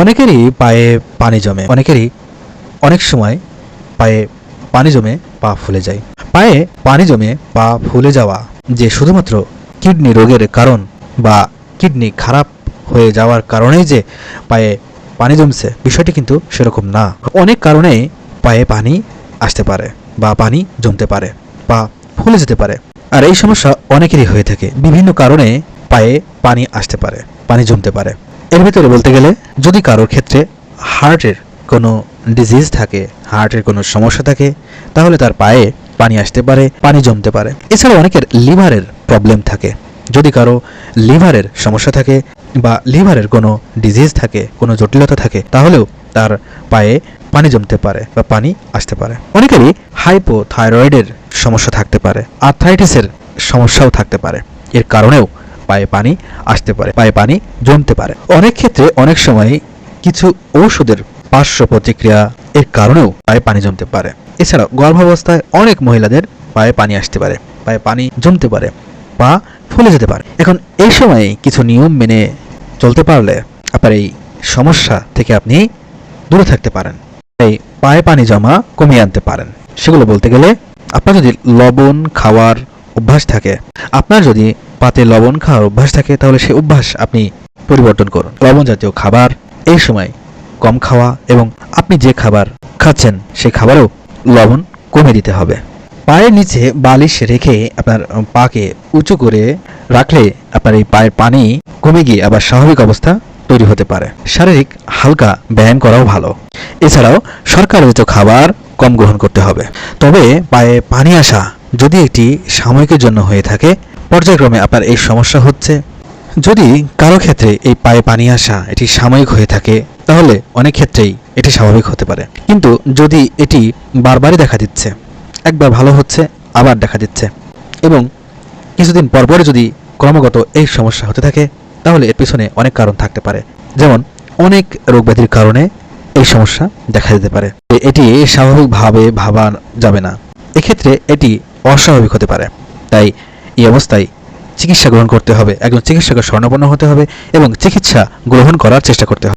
অনেকেরই পায়ে পানি জমে, অনেকেরই অনেক সময় পায়ে পানি জমে পা ফুলে যায়। পায়ে পানি জমে পা ফুলে যাওয়া যে শুধুমাত্র কিডনি রোগের কারণ বা কিডনি খারাপ হয়ে যাওয়ার কারণেই যে পায়ে পানি জমছে, বিষয়টি কিন্তু সেরকম না। অনেক কারণে পায়ে পানি আসতে পারে বা পানি জমতে পারে, পা ফুলে যেতে পারে। আর এই সমস্যা অনেকেরই হয়ে থাকে। বিভিন্ন কারণে পায়ে পানি আসতে পারে, পানি জমতে পারে। এর ভিতরে বলতে গেলে, যদি কারোর ক্ষেত্রে হার্টের কোনো ডিজিজ থাকে, হার্টের কোনো সমস্যা থাকে, তাহলে তার পায়ে পানি আসতে পারে, পানি জমতে পারে। এছাড়া অনেকের লিভারের প্রবলেম থাকে। যদি কারও লিভারের সমস্যা থাকে বা লিভারের কোনো ডিজিজ থাকে, কোনো জটিলতা থাকে, তাহলেও তার পায়ে পানি জমতে পারে বা পানি আসতে পারে। অনেকেরই হাইপোথাইরয়েডের সমস্যা থাকতে পারে আর্থ্রাইটিসের সমস্যাও থাকতে পারে। এর কারণেও পায়ে পানি আসতে পারে, পায়ে পানি জমতে পারে। অনেক ক্ষেত্রে অনেক সময় কিছু ঔষধের পার্শ্ব প্রতিক্রিয়া এর কারণেও পায়ে পানি জমতে পারে। এছাড়াও গর্ভাবস্থায় অনেক মহিলাদের পায়ে পানি আসতে পারে, পায়ে পানি জমতে পারে পা ফুলে যেতে পারে। এখন এই সময়ে কিছু নিয়ম মেনে চলতে পারলে আপনার এই সমস্যা থেকে আপনি দূরে থাকতে পারেন। এই পায়ে পানি জমা কমিয়ে আনতে পারেন। সেগুলো বলতে গেলে আপনার যদি লবণ, খাওয়ার অভ্যাস থাকে, আপনার যদি পাতে লবণ খাওয়ার অভ্যাস থাকে, তাহলে সেই অভ্যাস আপনি পরিবর্তন করুন। লবণ জাতীয় খাবার এই সময় কম খাওয়া এবং আপনি যে খাবার খাচ্ছেন সেই খাবারেও লবণ কমে দিতে হবে। পায়ের নিচে বালিশ রেখে আপনার পাকে উঁচু করে রাখলে আপনার এই পায়ের পানি কমে গিয়ে আবার স্বাভাবিক অবস্থা তৈরি হতে পারে। শারীরিক হালকা ব্যায়াম করাও ভালো। এছাড়াও সরকারিত খাবার কম গ্রহণ করতে হবে। তবে পায়ে পানি আসা যদি একটি সাময়িকের জন্য হয়ে থাকে পর্যায়ক্রমে আপনার এই সমস্যা হচ্ছে। যদি কারও ক্ষেত্রে এই পায়ে পানি আসা এটি সাময়িক হয়ে থাকে, তাহলে অনেক ক্ষেত্রেই এটি স্বাভাবিক হতে পারে। কিন্তু যদি এটি বারবারই দেখা দিচ্ছে, একবার ভালো হচ্ছে, আবার দেখা দিচ্ছে, এবং কিছুদিন পরপরে যদি ক্রমাগত এই সমস্যা হতে থাকে, তাহলে এর পিছনে অনেক কারণ থাকতে পারে। যেমন, অনেক রোগব্যাধির কারণে এই সমস্যা দেখা দিতে পারে। এটি স্বাভাবিকভাবে ভাবা যাবে না। এক্ষেত্রে এটি অস্বাভাবিক হতে পারে। তাই এই অবস্থায় চিকিৎসা গ্রহণ করতে হবে। একজন চিকিৎসকের স্বর্ণপন্ন হতে হবে এবং চিকিৎসা গ্রহণ করার চেষ্টা করতে হবে।